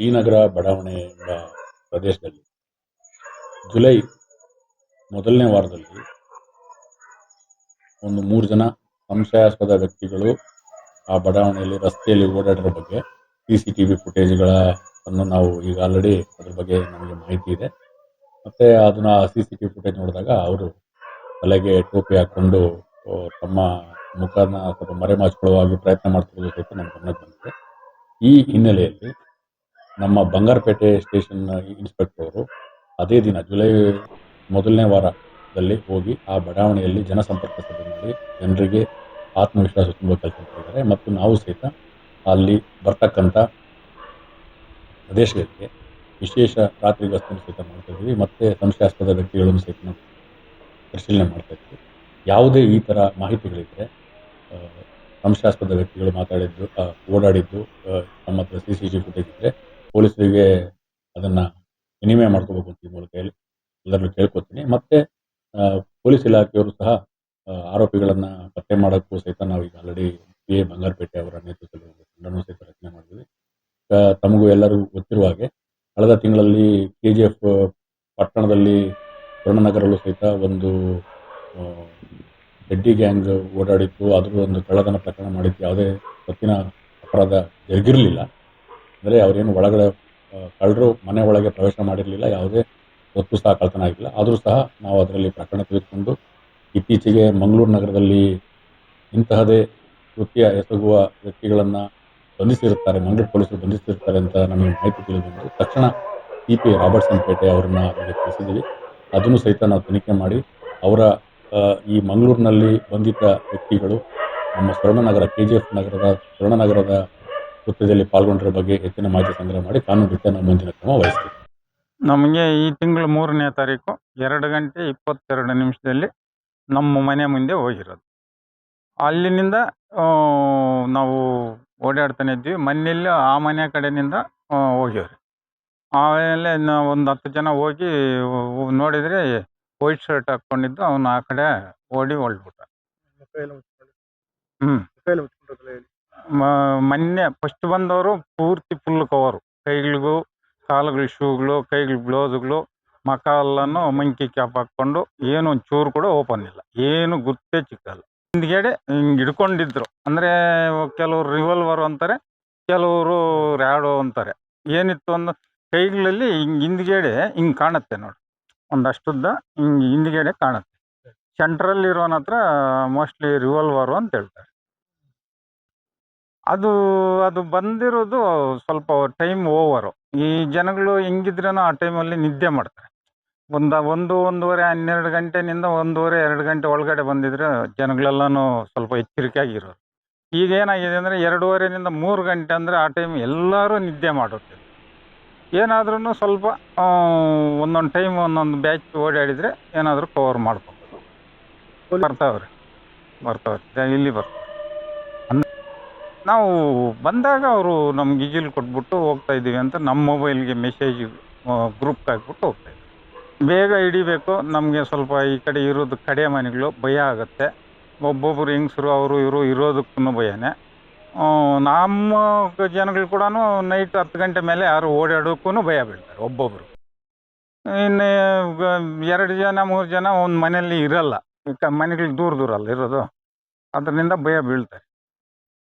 T ನಗರ ಬಡಾವಣೆ ಎಂಬ ಪ್ರದೇಶದಲ್ಲಿ ಜುಲೈ ಮೊದಲನೇ ವಾರದಲ್ಲಿ ಒಂದು ಮೂರು ಜನ ಸಂಶಯಾಸ್ಪದ ವ್ಯಕ್ತಿಗಳು ಆ ಬಡಾವಣೆಯಲ್ಲಿ ರಸ್ತೆಯಲ್ಲಿ ಓಡಾಡಿರೋ ಬಗ್ಗೆ ಸಿ ಸಿ ಟಿ ವಿ ಫುಟೇಜ್ಗಳ ಅನ್ನು ನಾವು ಈಗ ಆಲ್ರೆಡಿ ಅದ್ರ ಬಗ್ಗೆ ನಮಗೆ ಮಾಹಿತಿ ಇದೆ. ಮತ್ತೆ ಅದನ್ನ C C T V footage ನೋಡಿದಾಗ ಅವರು ತಲೆಗೆ ಟೋಪಿ ಹಾಕೊಂಡು ತಮ್ಮ ಮುಖನ ಸ್ವಲ್ಪ ಮರೆಮಾಚಿಕೊಳ್ಳುವಾಗಿ ಪ್ರಯತ್ನ ಮಾಡ್ತಿರೋದು ನಮ್ಮ ಗಮನಕ್ಕೆ ಬಂದಿದೆ. ಈ ಹಿನ್ನೆಲೆಯಲ್ಲಿ ನಮ್ಮ ಬಂಗಾರಪೇಟೆ ಸ್ಟೇಷನ್ ಇನ್ಸ್ಪೆಕ್ಟರ್ ಅವರು ಅದೇ ದಿನ ಜುಲೈ ಮೊದಲನೇ ವಾರದಲ್ಲಿ ಹೋಗಿ ಆ ಬಡಾವಣೆಯಲ್ಲಿ ಜನಸಂಪರ್ಕ ಸಭೆ ಮಾಡಿ ಜನರಿಗೆ ಆತ್ಮವಿಶ್ವಾಸ ತುಂಬ ಕೆಲಸ ಮಾಡಿದ್ದಾರೆ. ಮತ್ತು ನಾವು ಸಹಿತ ಅಲ್ಲಿ ಬರ್ತಕ್ಕಂಥ ಪ್ರದೇಶಗಳಿಗೆ ವಿಶೇಷ ರಾತ್ರಿ ವ್ಯವಸ್ಥೆಯನ್ನು ಸಹಿತ ಮಾಡ್ತಾ ಇದ್ದೀವಿ. ಮತ್ತು ಸಂಶಯಾಸ್ಪದ ವ್ಯಕ್ತಿಗಳನ್ನು ಸಹಿತ ನಾವು ಪರಿಶೀಲನೆ ಮಾಡ್ತಾ ಇದ್ವಿ ಯಾವುದೇ ಈ ಥರ ಮಾಹಿತಿಗಳಿದ್ದರೆ ಸಂಶಯಾಸ್ಪದ ವ್ಯಕ್ತಿಗಳು ಮಾತಾಡಿದ್ದು ಓಡಾಡಿದ್ದು ನಮ್ಮ ಹತ್ರ ಸಿ ಸಿ ಟಿ ಫುಟೇಜ್ ಇದ್ದರೆ ಪೊಲೀಸರಿಗೆ ಅದನ್ನು ವಿನಿಮಯ ಮಾಡ್ಕೋಬೇಕು ಅಂತ ಈ ಮೂಲಕ ಹೇಳಿ ಎಲ್ಲರಲ್ಲೂ ಕೇಳ್ಕೊತೀನಿ. ಮತ್ತು ಪೊಲೀಸ್ ಇಲಾಖೆಯವರು ಸಹ ಆರೋಪಿಗಳನ್ನು ಪತ್ತೆ ಮಾಡೋಕ್ಕೂ ಸಹಿತ ಈಗ ಆಲ್ರೆಡಿ ಪಿ ಎ ಬಂಗಾರಪೇಟೆ ಅವರ ನೇತೃತ್ವದಲ್ಲಿ ಒಂದು ತಂಡನೂ ಸಹಿತ ರಚನೆ ಮಾಡಿದ್ವಿ. ತಮಗೂ ಎಲ್ಲರಿಗೂ ಗೊತ್ತಿರುವ ಹಾಗೆ, ಕಳೆದ ತಿಂಗಳಲ್ಲಿ ಕೆ ಜಿ ಎಫ್ ಪಟ್ಟಣದಲ್ಲಿ ಸ್ವರ್ಣನಗರಲ್ಲೂ ಸಹಿತ ಒಂದು ರೆಡ್ಡಿ ಗ್ಯಾಂಗ್ ಓಡಾಡಿತ್ತು. ಆದರೂ ಒಂದು ಕಳ್ಳತನ ಪ್ರಕರಣ ಮಾಡಿತ್ತು ಯಾವುದೇ ಸತ್ತಿನ ಅಪರಾಧ ಜರುಗಿರಲಿಲ್ಲ. ಅಂದರೆ ಅವರೇನು ಒಳಗಡೆ ಕಳ್ಳರು ಮನೆ ಒಳಗೆ ಪ್ರವೇಶ ಮಾಡಿರಲಿಲ್ಲ, ಯಾವುದೇ ವಸ್ತು ಸಹ ಕಳ್ತನ ಆಗಿಲ್ಲ ಆದರೂ ಸಹ ನಾವು ಅದರಲ್ಲಿ ಪ್ರಕರಣ ತೆಗೆದುಕೊಂಡು ಇತ್ತೀಚೆಗೆ ಮಂಗಳೂರು ನಗರದಲ್ಲಿ ಇಂತಹದೇ ಕೃತ್ಯ ಎಸಗುವ ವ್ಯಕ್ತಿಗಳನ್ನು ಬಂಧಿಸಿರುತ್ತಾರೆ, ಮಂಗಳೂರು ಪೊಲೀಸರು ಬಂಧಿಸಿರ್ತಾರೆ ಅಂತ ನಮಗೆ ಮಾಹಿತಿ ತಿಳಿದು ತಕ್ಷಣ ಸಿ ಪಿ ರಾಬರ್ಟ್ಸನ್ ಪೇಟೆ ಅವರನ್ನು ಅವರಿಗೆ ತಿಳಿಸಿದ್ದೀವಿ. ಅದನ್ನು ಸಹಿತ ನಾವು ತನಿಖೆ ಮಾಡಿ ಅವರ ಈ ಮಂಗಳೂರಿನಲ್ಲಿ ಬಂಧಿತ ವ್ಯಕ್ತಿಗಳು ನಮ್ಮ ಸ್ವರ್ಣನಗರ, ಕೆ ಜಿ ಎಫ್ ನಗರದ ಸ್ವರ್ಣನಗರದ ಕೃತ್ಯದಲ್ಲಿ ಪಾಲ್ಗೊಂಡಿರೋ ಬಗ್ಗೆ ಹೆಚ್ಚಿನ ಮಾಹಿತಿ ಸಂಗ್ರಹ ಮಾಡಿ ಕಾನೂನು ರೀತ್ಯ ನಾವು ಮುಂದಿನ ಕ್ರಮ ವಹಿಸ್ತೀವಿ. ನಮಗೆ ಈ ತಿಂಗಳು ಮೂರನೇ ತಾರೀಕು ಎರಡು ಗಂಟೆ ಇಪ್ಪತ್ತೆರಡು ನಿಮಿಷದಲ್ಲಿ ನಮ್ಮ ಮನೆ ಮುಂದೆ ಹೋಗಿರೋದು. ಅಲ್ಲಿನಿಂದ ನಾವು ಓಡಾಡ್ತಾನೆ ಇದ್ವಿ. ಮನೆಯಲ್ಲಿ ಆ ಮನೆ ಕಡೆಯಿಂದ ಹೋಗಿವ್ರಿ. ಆಮೇಲೆ ಒಂದು ಹತ್ತು ಜನ ಹೋಗಿ, ನೋಡಿದರೆ ವೈಟ್ ಶರ್ಟ್ ಹಾಕ್ಕೊಂಡಿದ್ದು. ಅವನು ಆ ಕಡೆ ಓಡಿ ಹೊಳ್ಬಿಟ್ಟ ಹ್ಞೂ ಮೊನ್ನೆ ಫಸ್ಟ್ ಬಂದವರು ಪೂರ್ತಿ ಫುಲ್ ಕವರು ಕೈಗಳಿಗೂ, ಕಾಲುಗಳು ಶೂಗಳು, ಕೈಗಳು ಗ್ಲೌಸ್ಗಳು ಮುಖ ಮಂಕಿ ಕ್ಯಾಪ್ ಹಾಕ್ಕೊಂಡು ಏನು ಒಂಚೂರು ಕೂಡ ಓಪನ್ ಇಲ್ಲ. ಏನು ಗುರ್ತೇ ಚಿಕ್ಕಲ್ಲ. ಹಿಂದ್ಗಡೆ ಹಿಂಗೆ ಹಿಡ್ಕೊಂಡಿದ್ರು. ಅಂದರೆ ಕೆಲವರು ರಿವಲ್ವರ್ ಅಂತಾರೆ, ಕೆಲವರು ರ್ಯಾಡೋ ಅಂತಾರೆ. ಏನಿತ್ತು ಅಂದ್ರೆ ಕೈಗಳಲ್ಲಿ ಹಿಂಗೆ ಹಿಂದ್ಗಡೆ ಹಿಂಗೆ ಕಾಣುತ್ತೆ ನೋಡಿ. ಒಂದಷ್ಟುದ್ದ ಹಿಂಗೆ ಹಿಂದ್ಗಡೆ ಕಾಣುತ್ತೆ. ಸೆಂಟ್ರಲ್ಲಿ ಹತ್ರ ಮೋಸ್ಟ್ಲಿ ರಿವಲ್ವರು ಅಂತ ಹೇಳ್ತಾರೆ. ಅದು ಅದು ಬಂದಿರೋದು ಸ್ವಲ್ಪ ಟೈಮ್ ಓವರು ಈ ಜನಗಳು ಹೆಂಗಿದ್ರೂ ಆ ಟೈಮಲ್ಲಿ ನಿದ್ದೆ ಮಾಡ್ತಾರೆ. ಒಂದು ಒಂದು, ಒಂದೂವರೆ, ಹನ್ನೆರಡು ಗಂಟೆನಿಂದ ಒಂದೂವರೆ, ಎರಡು ಗಂಟೆ ಒಳಗಡೆ ಬಂದಿದ್ರೆ ಜನಗಳೆಲ್ಲನೂ ಸ್ವಲ್ಪ ಎಚ್ಚರಿಕೆಯಾಗಿರೋರು. ಈಗ ಏನಾಗಿದೆ ಅಂದರೆ ಎರಡೂವರೆಯಿಂದ ಮೂರು ಗಂಟೆ ಅಂದರೆ ಆ ಟೈಮ್ ಎಲ್ಲರೂ ನಿದ್ದೆ ಮಾಡುತ್ತೆ. ಏನಾದ್ರೂ ಸ್ವಲ್ಪ ಒಂದೊಂದು ಟೈಮ್ ಒಂದೊಂದು ಬ್ಯಾಚ್ ಓಡಾಡಿದರೆ ಏನಾದರೂ ಕವರ್ ಮಾಡ್ಕೊಬೋದು. ಬರ್ತಾವ್ರೆ, ಬರ್ತಾವ್ರಿ, ಇಲ್ಲಿ ಬರ್ತಾರೆ. ನಾವು ಬಂದಾಗ ಅವರು ನಮ್ಗೆ ಈಜಿಲ್ ಕೊಟ್ಬಿಟ್ಟು ಹೋಗ್ತಾ ಇದ್ದೀವಿ ಅಂತ ನಮ್ಮ ಮೊಬೈಲ್ಗೆ ಮೆಸೇಜ್ ಗ್ರೂಪ್ ಹಾಕ್ಬಿಟ್ಟು ಇದ್ದೀವಿ ಬೇಗ ಹಿಡಿಬೇಕು, ನಮಗೆ ಸ್ವಲ್ಪ ಈ ಕಡೆ ಇರೋದು ಕಡೆ ಮನೆಗಳು ಭಯ ಆಗುತ್ತೆ. ಒಬ್ಬೊಬ್ಬರು ಹೆಂಗಸರು, ಅವರು ಇವರು ಇರೋದಕ್ಕೂ ಭಯನೇ. ನಮ್ಮ ಜನಗಳು ಕೂಡ ನೈಟ್ ಹತ್ತು ಗಂಟೆ ಮೇಲೆ ಯಾರು ಓಡಾಡೋಕ್ಕೂ ಭಯ ಬೀಳ್ತಾರೆ ಒಬ್ಬೊಬ್ಬರು ಇನ್ನು ಎರಡು ಜನ, ಮೂರು ಜನ ಒಂದು ಮನೆಯಲ್ಲಿ ಇರಲ್ಲ. ಮನೆಗಳು ದೂರ ದೂರ ಅಲ್ಲ ಇರೋದು. ಅದರಿಂದ ಭಯ ಬೀಳ್ತಾರೆ.